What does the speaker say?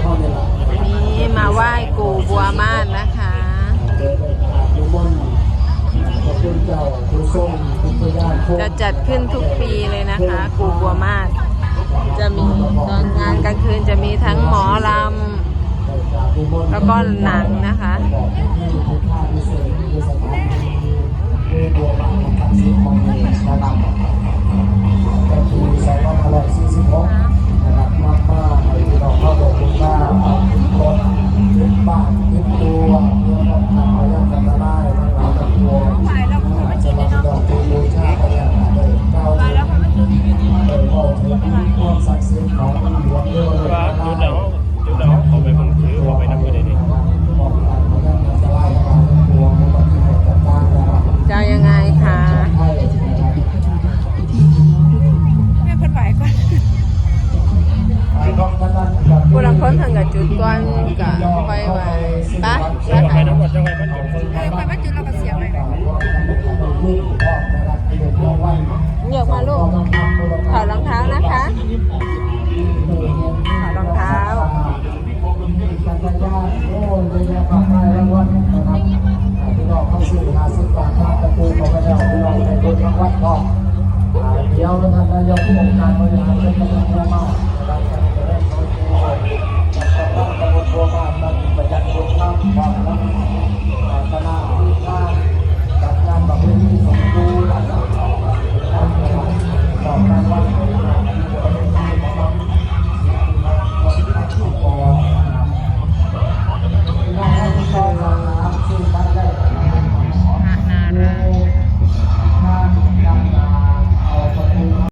เข้าในหลักวันนี้มาไหว้กูบัวมาศนะคะเดินไปกราบนิมนต์พระคุณเจ้าคุณทรงคุณพญาโคจะจัดขึ้นทุกปีเลยนะคะ กูบัวมาศจะมีตอนงานกลางคืนจะมีทั้งหมอลำแล้วก็หนังนะคะ ผู้ลังคนทางกับจุดก้อนกับไฟไว้ปะเจ้าปะไปทั้งหมดจ้าไปทั้งหมดเออไปมาจุดเราก็เสียไปเหยียบมาลูกถอดรองเท้านะคะถอดรองเท้าเดี๋ยวท่านนายกองค์การบริหารเป็นกำลังผู้มา ป